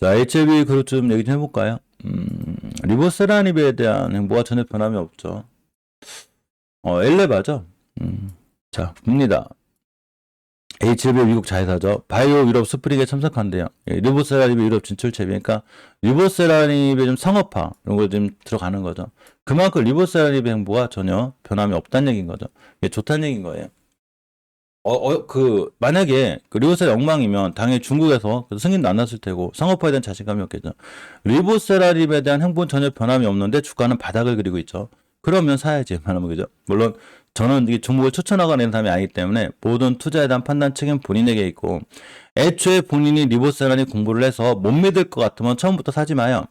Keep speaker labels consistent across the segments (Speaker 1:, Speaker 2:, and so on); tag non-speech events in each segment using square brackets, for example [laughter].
Speaker 1: 자, HLB 그룹 좀 얘기 좀 해볼까요? 음, 리보세라닙에 대한 행보가 전혀 변함이 없죠. 어, 엘레바죠? 음, 자, 봅니다. HLB 미국 자회사죠. 바이오 유럽 스프링에 참석한대요. 예, 리보세라닙이 유럽 진출 채비. 그러니까 리보세라닙의 좀 상업화 이런 거좀 들어가는 거죠. 그만큼 리보세라닙의 행보가 전혀 변함이 없다는 얘기인 거죠. 이게 좋다는 얘기인 거예요. 어, 어, 그, 만약에, 그 리보셀 엉망이면 당연히 중국에서 그 승인도 안 났을 테고, 상업화에 대한 자신감이 없겠죠. 리보세라립에 대한 행보는 전혀 변함이 없는데, 주가는 바닥을 그리고 있죠. 그러면 사야지, [laughs] 말하면 그죠. 물론, 저는 이 종목을 추천하거나 이런 사람이 아니기 때문에, 모든 투자에 대한 판단 책임은 본인에게 있고, 애초에 본인이 리보세라립 공부를 해서 못 믿을 것 같으면 처음부터 사지 마요.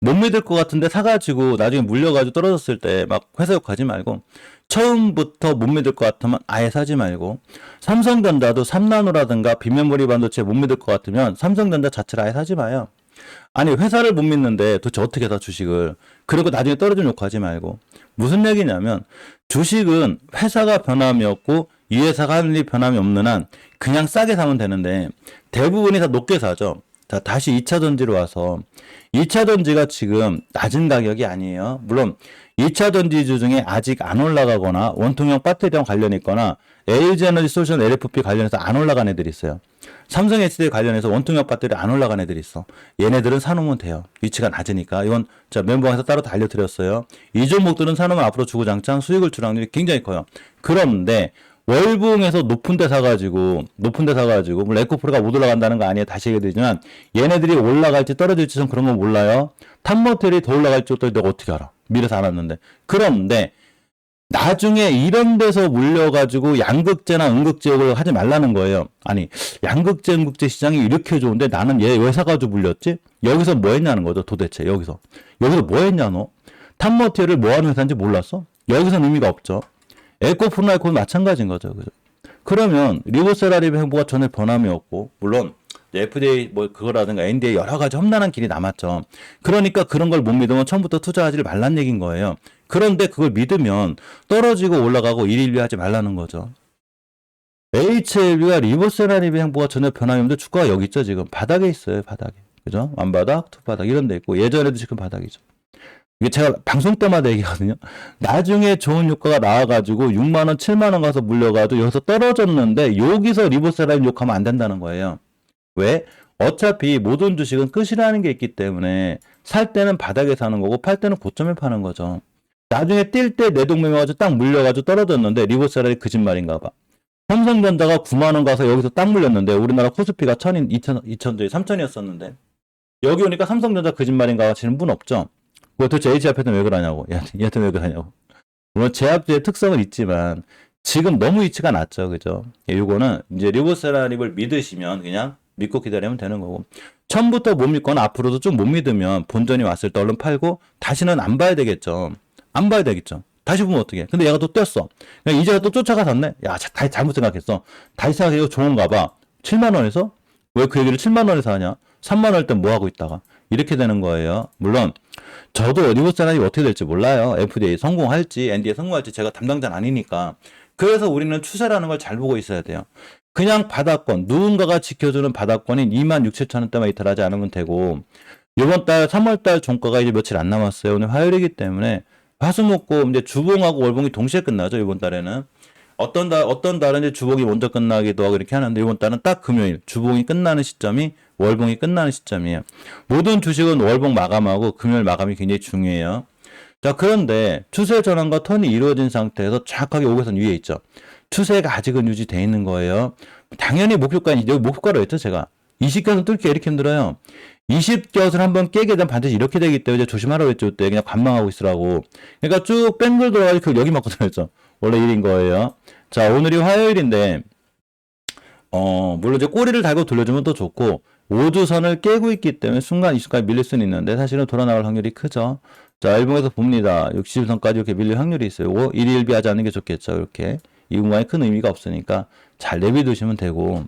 Speaker 1: 못 믿을 것 같은데 사가지고 나중에 물려가지고 떨어졌을 때 막 회사 욕하지 말고 처음부터 못 믿을 것 같으면 아예 사지 말고 삼성전자도 3나노라든가 비메모리 반도체 못 믿을 것 같으면 삼성전자 자체를 아예 사지 마요. 아니 회사를 못 믿는데 도대체 어떻게 사 주식을 그리고 나중에 떨어지면 욕하지 말고 무슨 얘기냐면 주식은 회사가 변함이 없고 이 회사가 하는 일이 변함이 없는 한 그냥 싸게 사면 되는데 대부분이 다 높게 사죠. 자, 다시 2차 전지로 와서 2차 전지가 지금 낮은 가격이 아니에요. 물론 2차 전지주 중에 아직 안 올라가거나 원통형 배터리랑 관련 있거나 LG에너지 솔루션 LFP 관련해서 안 올라간 애들이 있어요. 삼성 HD 관련해서 원통형 배터리 안 올라간 애들이 있어. 얘네들은 사놓으면 돼요. 위치가 낮으니까. 이건 자 멤버에서 따로 다 알려드렸어요. 이 종목들은 사놓으면 앞으로 주구장창 수익을 줄 확률이 굉장히 커요. 그런데 월봉에서 높은 데 사가지고 높은 데 사가지고 물론 에코프로가 못 올라간다는 거 아니에요 다시 얘기드리지만 얘네들이 올라갈지 떨어질지 전 그런 건 몰라요 탑모텔이 더 올라갈지 또 내가 어떻게 알아 미래서 알았는데. 그런데 나중에 이런 데서 물려가지고 양극재나 음극재를 하지 말라는 거예요. 아니 양극재 음극재 시장이 이렇게 좋은데 나는 얘 왜 사가지고 물렸지? 여기서 뭐 했냐는 거죠 도대체 여기서. 여기서 뭐 했냐 너 탑모텔을 뭐 하는 회사인지 몰랐어? 여기서는 의미가 없죠. 에코프로나이코는 마찬가지인 거죠. 그죠? 그러면 리보세라립의 행보가 전혀 변함이 없고 물론 FDA 뭐 그거라든가 NDA 여러 가지 험난한 길이 남았죠. 그러니까 그런 걸 못 믿으면 처음부터 투자하지 말란 얘기인 거예요. 그런데 그걸 믿으면 떨어지고 올라가고 일일비 하지 말라는 거죠. HLB가 리보세라립의 행보가 전혀 변함이 없는데 주가가 여기 있죠 지금 바닥에 있어요 바닥에 그죠 완바닥 투바닥 이런 데 있고 예전에도 지금 바닥이죠. 이게 제가 방송 때마다 얘기하거든요. 나중에 좋은 효과가 나와가지고 6만원, 7만원 가서 물려가지고 여기서 떨어졌는데 여기서 리보세라인 욕하면 안 된다는 거예요. 왜? 어차피 모든 주식은 끝이라는 게 있기 때문에 살 때는 바닥에 사는 거고 팔 때는 고점에 파는 거죠. 나중에 뛸 때 내동매매가지고 딱 물려가지고 떨어졌는데 리보세라인 거짓말인가 봐. 삼성전자가 9만 원 가서 여기서 딱 물렸는데 우리나라 코스피가 1000인, 2000, 2000, 3000이었었는데 여기 오니까 삼성전자 거짓말인가 하시는 분 없죠. 뭐 도대체 H 앞에는 왜 그러냐고. 얘한테 왜 그러냐고. 물론 제압제의 특성은 있지만 지금 너무 위치가 낮죠. 그죠? 예, 요거는 이제 리보세라립을 믿으시면 그냥 믿고 기다리면 되는 거고. 처음부터 못 믿거나 앞으로도 좀 못 믿으면 본전이 왔을 때 얼른 팔고 다시는 안 봐야 되겠죠. 안 봐야 되겠죠. 다시 보면 어떻게? 근데 얘가 또 뛰었어. 그러니까 이제가 또 쫓아가 샀네. 야, 다시 잘못 생각했어. 다시 생각해 이거 좋은가 봐. 7만 원에서 왜 그 얘기를 7만 원에서 하냐? 3만 원일 땐뭐 하고 있다가 이렇게 되는 거예요. 물론 저도 리보세라이 어떻게 될지 몰라요. FDA 성공할지 NDA 성공할지 제가 담당자는 아니니까. 그래서 우리는 추세라는 걸 잘 보고 있어야 돼요. 그냥 바닥권 누군가가 지켜주는 바닥권인 2만 6, 7천 원대만 이탈하지 않으면 되고 이번 달 3월 달 종가가 이제 며칠 안 남았어요. 오늘 화요일이기 때문에 화수목고 이제 주봉하고 월봉이 동시에 끝나죠. 이번 달에는 어떤 달 어떤 달은 이제 주봉이 먼저 끝나기도 하고 이렇게 하는데 이번 달은 딱 금요일 주봉이 끝나는 시점이 월봉이 끝나는 시점이에요. 모든 주식은 월봉 마감하고 금요일 마감이 굉장히 중요해요. 자, 그런데 추세 전환과 턴이 이루어진 상태에서 정확하게 5개선 위에 있죠. 추세가 아직은 유지되어 있는 거예요. 당연히 목표가는 여기 목표가로 했죠, 제가. 20개선 뚫기 이렇게 힘들어요. 20개선 한번 깨게 되면 반드시 이렇게 되기 때문에 조심하라고 했죠, 그때. 그냥 관망하고 있으라고. 그러니까 쭉 뺑글 돌아가지고 여기 맞고 들어있죠. 원래 일인 거예요. 자, 오늘이 화요일인데, 어, 물론 이제 꼬리를 달고 돌려주면 또 좋고, 5주선을 깨고 있기 때문에 순간 이 순간 밀릴 수는 있는데 사실은 돌아 나올 확률이 크죠. 자, 일봉에서 봅니다. 60선까지 이렇게 밀릴 확률이 있어요. 이거 일일비 하지 않는 게 좋겠죠. 이렇게. 이 공간에 큰 의미가 없으니까 잘 내비두시면 되고.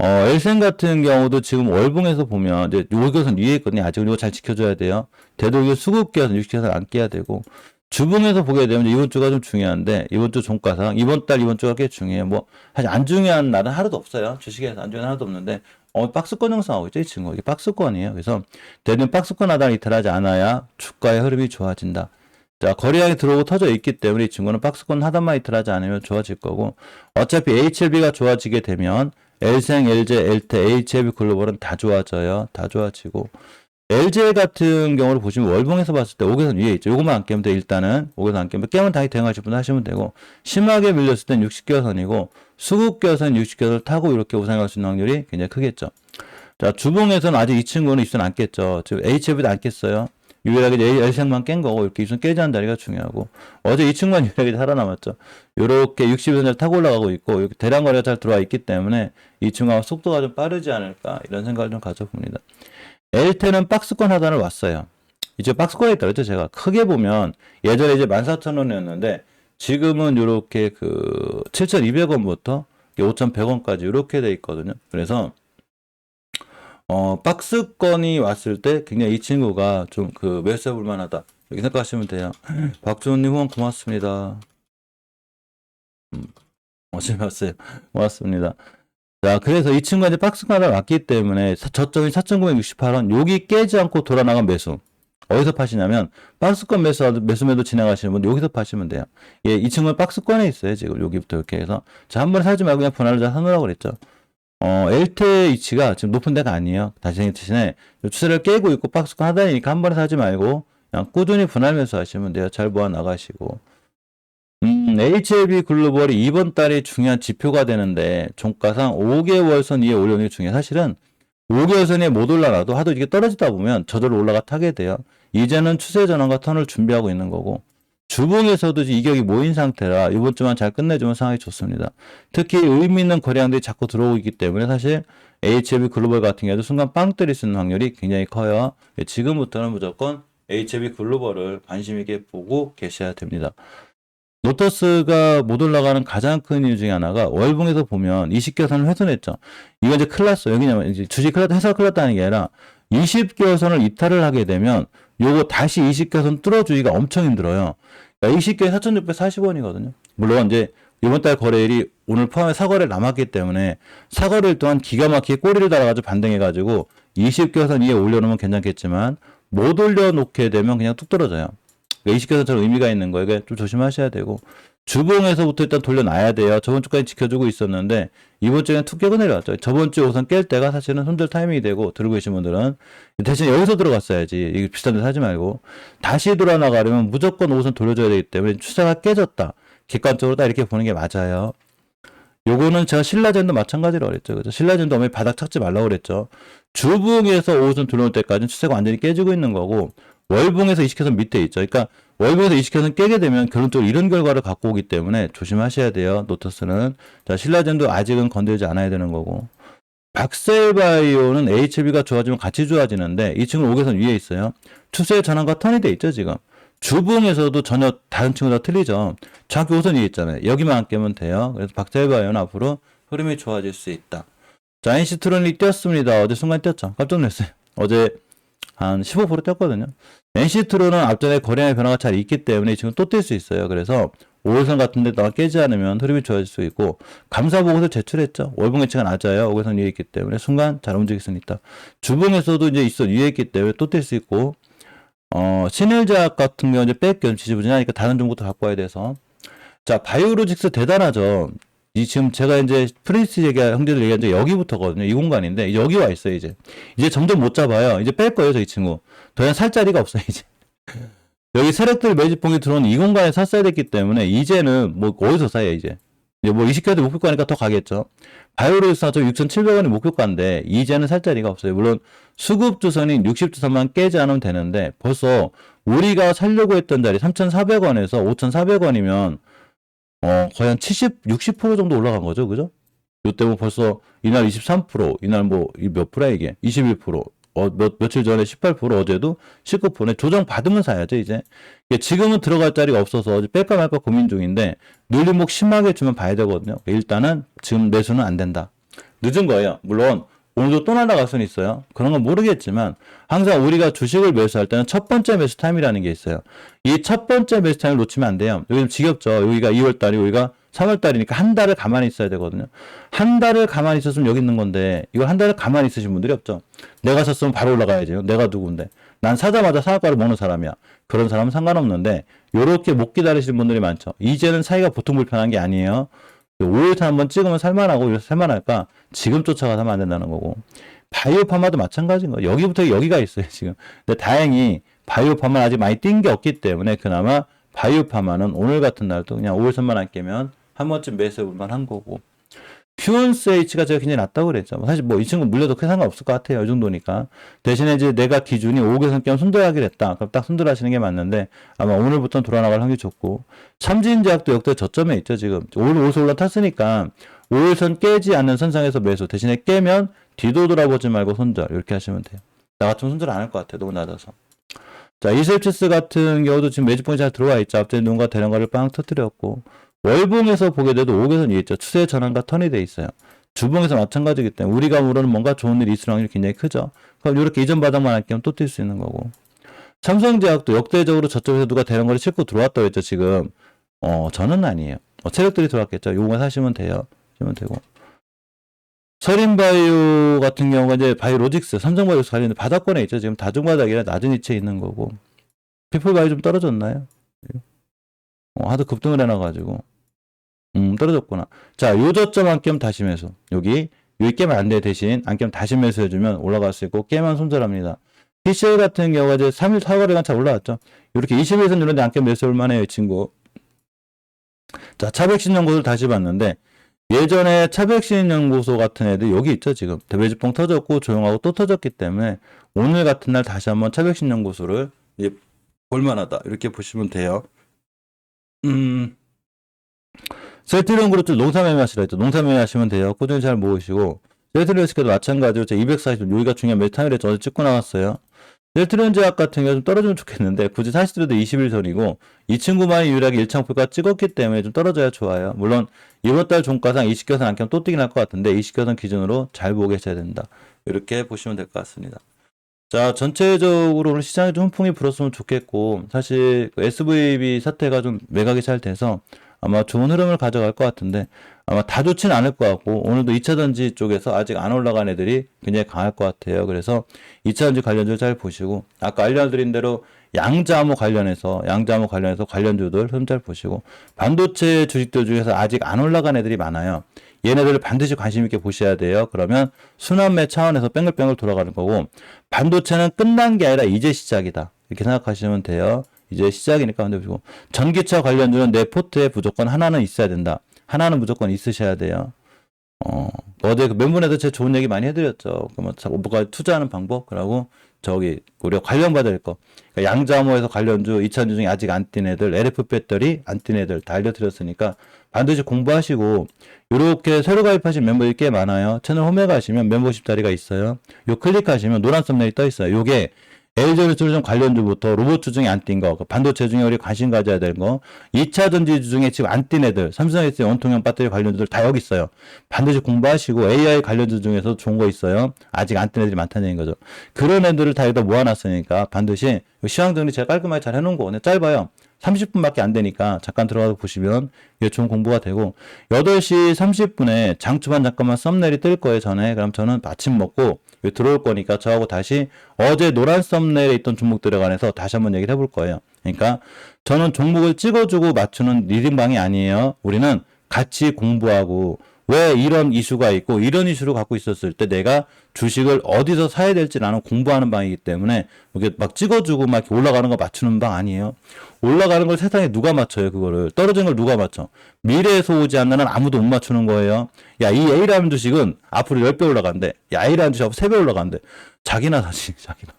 Speaker 1: 어, 엘센 같은 경우도 지금 월봉에서 보면 이제 요것은 위에 있거든요. 아직 이거 잘 지켜줘야 돼요. 되도 이거 수급기에서 60개선 안 깨야 되고. 주봉에서 보게 되면 이번 주가 좀 중요한데 이번 주 종가상 이번 달 이번 주가 꽤 중요해요. 뭐 사실 안 중요한 날은 하루도 없어요. 주식에서 안 중요한 하루도 없는데 어, 박스권 형성 하고 있죠, 이 친구. 이게 박스권이에요. 그래서 대는 박스권 하단을 이탈하지 않아야 주가의 흐름이 좋아진다. 자, 거래량이 들어오고 터져 있기 때문에 이 친구는 박스권 하단만 이탈하지 않으면 좋아질 거고, 어차피 HLB가 좋아지게 되면 L생, LJ, LT, HLB 글로벌은 다 좋아져요. 다 좋아지고, LG 같은 경우를 보시면 월봉에서 봤을 때 5개선 위에 있죠. 요것만 안 깨면 돼. 일단은 5개선 안 깨면 깨면 당연히 대응하실 분 하시면 되고 심하게 밀렸을 땐 60개선이고 수급개선 60개선을 타고 이렇게 우상할 수 있는 확률이 굉장히 크겠죠. 자 주봉에서는 아직 이 친구는 입순 안 깼죠. 지금 HF도 안 깼어요. 유일하게 L생만 깬 거고 이렇게 입순 깨지 않는 자리가 중요하고 어제 이 친구만 유일하게 살아남았죠. 요렇게 60에서 타고 올라가고 있고 이렇게 대량 거래가 잘 들어와 있기 때문에 이 친구가 속도가 좀 빠르지 않을까 이런 생각을 좀 가져봅니다. 엘테는 박스권 하단을 왔어요. 이제 박스권에 그랬죠, 제가. 크게 보면 예전에 이제 14,000원이었는데 지금은 이렇게 그 7,200원부터 5,100원까지 이렇게 돼 있거든요. 그래서 어, 박스권이 왔을 때 굉장히 이 친구가 좀 그 매수해 볼 만하다. 이렇게 생각하시면 돼요. [clears throat] 박주호님 후원 고맙습니다. 음, 어제 왔어요. [laughs] 고맙습니다. 자, 그래서 이 이제 박스권을 왔기 때문에 사- 저점이 4,968원, 여기 깨지 않고 돌아나간 매수. 어디서 파시냐면, 박스권 매수, 매수매도 진행하시는 분 여기서 파시면 돼요. 예, 이 친구는 박스권에 있어요, 지금. 여기부터 이렇게 해서. 자, 한 번에 사지 말고 그냥 분할을 잘 사놓으라고 그랬죠. 어, LT의 위치가 지금 높은 데가 아니에요. 다시 대신에 추세를 깨고 있고 박스권 하단이니까 한 번에 사지 말고, 그냥 꾸준히 분할 매수하시면 돼요. 잘 모아 나가시고. 음, HLB 글로벌이 이번 달이 중요한 지표가 되는데 종가상 5개월선 위에 올려놓는 게 중요해. 사실은 5개월선에 못 올라라도 하도 이게 떨어지다 보면 저절로 올라가 타게 돼요. 이제는 추세 전환과 턴을 준비하고 있는 거고 주봉에서도 이격이 모인 상태라 이번 주만 잘 끝내주면 상황이 좋습니다. 특히 의미 있는 거래량들이 자꾸 들어오기 때문에 사실 HLB 글로벌 같은 경우도 순간 빵 때릴 수 있는 확률이 굉장히 커요. 예, 지금부터는 무조건 HLB 글로벌을 관심 있게 보고 계셔야 됩니다. 로터스가 못 올라가는 가장 큰 이유 중에 하나가 월봉에서 보면 20개선을 훼손했죠. 이거 이제 났어요. 여기냐면 주식 큰일 났다, 회사가 큰일 났다는 게 아니라 20개선을 이탈을 하게 되면 요거 다시 20개선 뚫어주기가 엄청 힘들어요. 그러니까 20개에 4,640원이거든요. 물론 이제 이번 달 거래일이 오늘 포함해 사거래일 남았기 때문에 사거래일 동안 기가 막히게 꼬리를 달아가지고 반등해가지고 20개선 위에 올려놓으면 괜찮겠지만 못 올려놓게 되면 그냥 뚝 떨어져요. 20개선처럼 의미가 있는 거예요. 이게 좀 조심하셔야 되고 주봉에서부터 일단 돌려놔야 돼요. 저번 주까지 지켜주고 있었는데 이번 주에는 툭 깨고 내려왔죠. 저번 주 우선 깰 때가 사실은 손절 타이밍이 되고 들고 계신 분들은 대신 여기서 들어갔어야지. 비싼 데 사지 말고 다시 돌아 나가려면 무조건 우선 돌려줘야 되기 때문에 추세가 깨졌다. 객관적으로 딱 이렇게 보는 게 맞아요. 요거는 제가 신라젠도 마찬가지로 그랬죠. 그죠? 신라젠도 어머니 바닥 찾지 말라고 그랬죠. 주봉에서 오선 들어올 때까지는 추세가 완전히 깨지고 있는 거고 월봉에서 20개선 밑에 있죠. 그러니까 월봉에서 20개선 깨게 되면 결론적으로 이런 결과를 갖고 오기 때문에 조심하셔야 돼요. 노터스는. 자, 신라젠도 아직은 건들지 않아야 되는 거고. 박셀바이오는 HB가 좋아지면 같이 좋아지는데 이 친구는 5개선 위에 있어요. 추세 전환과 턴이 돼 있죠, 지금. 주봉에서도 전혀 다른 친구 다 틀리죠. 정확히 5선 위에 있잖아요. 여기만 안 깨면 돼요. 그래서 박셀바이오는 앞으로 흐름이 좋아질 수 있다. 자, NC트론이 뛰었습니다. 어제 순간 뛰었죠. 깜짝 놀랐어요. 어제 한 15% 뛰었거든요. NC트론은 앞전에 거래량의 변화가 잘 있기 때문에 지금 또 뛸 수 있어요. 그래서 5월선 같은 데다가 깨지 않으면 흐름이 좋아질 수 있고 감사 보고서 제출했죠. 월봉 예치가 낮아요. 5월선 위에 있기 때문에 순간 잘 움직일 수는 있다. 주봉에서도 이제 있어 위에 있기 때문에 또 뛸 수 있고 어, 신일제약 같은 경우 이제 뺏겨 지지부진하니까 다른 종부터 갖고 와야 돼서 자 바이오로직스 대단하죠. 이 지금 제가 이제 프린스 얘기 형제들 얘기한 게 여기부터거든요. 이 공간인데 여기 와 있어요 이제. 이제 점점 못 잡아요. 이제 뺄 거예요 저 이 친구. 더 이상 살 자리가 없어요 이제. [laughs] 여기 세력들 매집봉이 들어온 이 공간에 샀어야 됐기 때문에 이제는 뭐 어디서 사요 이제. 이제 뭐 20개도 목표가니까 더 가겠죠. 바이오로직스가 저 6,700원이 목표가인데 이제는 살 자리가 없어요. 물론 수급 주선인 60주선만 깨지 않으면 되는데 벌써 우리가 살려고 했던 자리 3,400원에서 5,400원이면 어, 거의 한 70, 60% 정도 올라간 거죠. 그죠? 요때 뭐 벌써 이날 23%, 이날 뭐 몇 프로야 이게? 21%. 어, 몇, 며칠 전에 18%, 어제도 19%네. 조정 받으면 사야죠, 이제. 지금은 들어갈 자리가 없어서 뺄까 말까 고민 중인데, 눌림목 심하게 주면 봐야 되거든요. 일단은 지금 매수는 안 된다. 늦은 거예요. 물론, 오늘도 또 날아갈 수는 있어요. 그런 건 모르겠지만, 항상 우리가 주식을 매수할 때는 첫 번째 매수 타임이라는 게 있어요. 이 첫 번째 매수 타임을 놓치면 안 돼요. 좀 지겹죠. 여기가 2월 달이 우리가 3월 달이니까 한 달을 가만히 있어야 되거든요. 한 달을 가만히 있었으면 여기 있는 건데 이걸 한 달을 가만히 있으신 분들이 없죠. 내가 샀으면 바로 올라가야죠. 내가 누군데. 난 사자마자 사과를 먹는 사람이야. 그런 사람은 상관없는데 요렇게 못 기다리시는 분들이 많죠. 이제는 사이가 보통 불편한 게 아니에요. 5일선 한번 찍으면 살만하고 이래서 살만할까? 지금 쫓아가서 하면 안 된다는 거고. 바이오 파마도 마찬가지인 거예요. 여기부터 여기가 있어요, 지금. 근데 다행히 바이오 파마는 아직 많이 뛴 게 없기 때문에 그나마 바이오 파마는 오늘 같은 날도 그냥 5일선만 안 깨면 한 번쯤 매수해 볼만 한 거고. 퓨언스 H가 제가 굉장히 낮다고 그랬죠. 사실 뭐 이 친구 물려도 크게 상관없을 것 같아요. 이 정도니까. 대신에 이제 내가 기준이 5개선 깨면 손절하기로 했다. 그럼 딱 손절하시는 게 맞는데 아마 오늘부터는 돌아나갈 확률이 좋고. 삼진제약도 역대 저점에 있죠. 지금. 오늘 오서 올라탔으니까 5일선 깨지 않는 선상에서 매수. 대신에 깨면 뒤도 돌아보지 말고 손절. 이렇게 하시면 돼요. 나 같으면 손절 안 할 것 같아요. 너무 낮아서. 자, 이셀치스 같은 경우도 지금 매집봉이 잘 들어와 있죠. 앞전에 누군가 대량가를 빵 터뜨렸고. 월봉에서 보게 돼도 5개선이 있죠. 추세 전환과 턴이 돼 있어요. 주봉에서 마찬가지기 때문에 우리가 모르는 뭔가 좋은 일이 있을 확률이 굉장히 크죠. 그럼 이렇게 이전 바닥만 할겸또뛸 수 있는 거고. 삼성제약도 역대적으로 저쪽에서 누가 대량거를 싣고 들어왔다고 했죠, 지금. 어, 저는 아니에요. 어, 세력들이 들어왔겠죠. 요거 사시면 돼요. 사시면 되고. 서린바이오 같은 경우가 이제 바이오로직스, 삼성바이오 관련된 바닥권에 있죠. 지금 다중바닥이라 낮은 위치에 있는 거고. 피플바이오 좀 떨어졌나요? 어, 하도 급등을 해놔가지고. 음, 떨어졌구나. 자, 요 저점 한점 다시 매수. 여기, 여기 깨면 안 돼. 대신 안 깨면 다시 매수해주면 올라갈 수 있고, 깨면 손절합니다. PCL 같은 경우가 이제 3일 4월에간 잘 올라왔죠. 이렇게 21선 누른데 안 깨면 매수할 만해요, 이 친구. 자, 차백신 연구소를 다시 봤는데, 예전에 차백신 연구소 같은 애들 여기 있죠, 지금. 대배지봉 터졌고, 조용하고 또 터졌기 때문에, 오늘 같은 날 다시 한번 차백신 연구소를 이제 볼만하다. 이렇게 보시면 돼요. 음, 셀트리온 그룹 농사 매매 하시라 했죠. 농사 매매 하시면 돼요. 꾸준히 잘 모으시고. 셀트리온 스케도 마찬가지로 제 240, 여기가 중요한 메타일에 전에 찍고 나왔어요. 셀트리온 제약 같은 경우 좀 떨어지면 좋겠는데, 굳이 사시더라도 21선이고, 이 친구만이 유일하게 일창표가 찍었기 때문에 좀 떨어져야 좋아요. 물론, 이번 달 종가상 20개선 안경 또 뛰긴 할 것 같은데, 20개선 기준으로 잘 보고 계셔야 된다. 이렇게 보시면 될 것 같습니다. 자, 전체적으로 오늘 시장에 좀 훈풍이 불었으면 좋겠고, 사실 그 SVB 사태가 좀 매각이 잘 돼서 아마 좋은 흐름을 가져갈 것 같은데, 아마 다 좋지는 않을 것 같고, 오늘도 2차전지 쪽에서 아직 안 올라간 애들이 굉장히 강할 것 같아요. 그래서 2차전지 관련주 잘 보시고, 아까 알려드린 대로 양자모 관련해서, 양자모 관련해서 관련주들 흐름 잘 보시고, 반도체 주식들 중에서 아직 안 올라간 애들이 많아요. 얘네들을 반드시 관심 있게 보셔야 돼요. 그러면 순환매 차원에서 뺑글뺑글 돌아가는 거고 반도체는 끝난 게 아니라 이제 시작이다. 이렇게 생각하시면 돼요. 이제 시작이니까 근데 보시고 전기차 관련주는 내 포트에 무조건 하나는 있어야 된다. 하나는 무조건 있으셔야 돼요. 어, 어제 그 멘붕에도 제 좋은 얘기 많이 해드렸죠. 그뭐 뭐가 투자하는 방법, 그러고 저기 우리가 관련 받을 거. 그러니까 양자모에서 관련주 2차전지 중에 아직 안 뛴 애들, LF 배터리 안 뛴 애들 다 알려드렸으니까 반드시 공부하시고 이렇게 새로 가입하신 멤버들이 꽤 많아요. 채널 홈에 가시면 멤버십 자리가 있어요. 요 클릭하시면 노란 썸네일이 떠 있어요. 요게 LG 솔루션 관련주부터 로봇 주 중에 안 뛴 거, 그 반도체 중에 우리 관심 가져야 될 거, 2차 전지주 중에 지금 안 뛴 애들, 삼성 s 원통형 배터리 관련주들 다 여기 있어요. 반드시 공부하시고 AI 관련주 중에서 좋은 거 있어요. 아직 안 뛴 애들이 많다는 거죠. 그런 애들을 다 여기다 모아놨으니까 반드시 시황 정리 제가 깔끔하게 잘 해놓은 거, 근데 짧아요. 30분밖에 안 되니까 잠깐 들어가서 보시면 좋은 공부가 되고 8시 30분에 장초반 잠깐만 썸네일이 뜰 거예요 전에. 그럼 저는 아침 먹고 들어올 거니까 저하고 다시 어제 노란 썸네일에 있던 종목들에 관해서 다시 한번 얘기를 해볼 거예요. 그러니까 저는 종목을 찍어주고 맞추는 리딩방이 아니에요. 우리는 같이 공부하고 왜 이런 이슈가 있고 이런 이슈를 갖고 있었을 때 내가 주식을 어디서 사야 될지 나는 공부하는 방이기 때문에 이렇게 막 찍어주고 막 이렇게 올라가는 거 맞추는 방 아니에요. 올라가는 걸 세상에 누가 맞춰요 그거를 떨어진 걸 누가 맞춰? 미래에서 오지 않는 한 아무도 못 맞추는 거예요. 야 이 A라는 주식은 앞으로 10배 올라간대. 야 A라는 주식 앞으로 3배 올라간대. 자기나 사지 자기나.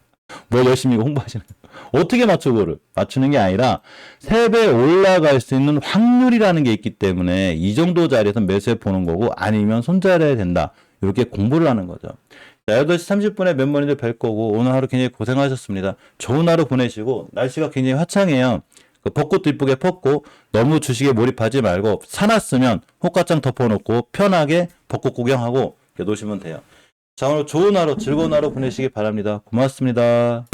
Speaker 1: 뭘 열심히 홍보하시는. 어떻게 맞춰 그거를? 맞추는 게 아니라 3배 올라갈 수 있는 확률이라는 게 있기 때문에 이 정도 자리에서 매수해 보는 거고 아니면 손절해야 된다. 이렇게 공부를 하는 거죠. 자, 8시 30분에 멤버님들 뵐 거고 오늘 하루 굉장히 고생하셨습니다. 좋은 하루 보내시고 날씨가 굉장히 화창해요. 그 벚꽃도 이쁘게 폈고 너무 주식에 몰입하지 말고 사놨으면 호가장 덮어놓고 편하게 벚꽃 구경하고 노시면 돼요 자 오늘 좋은 하루 즐거운 하루 보내시기 바랍니다. 고맙습니다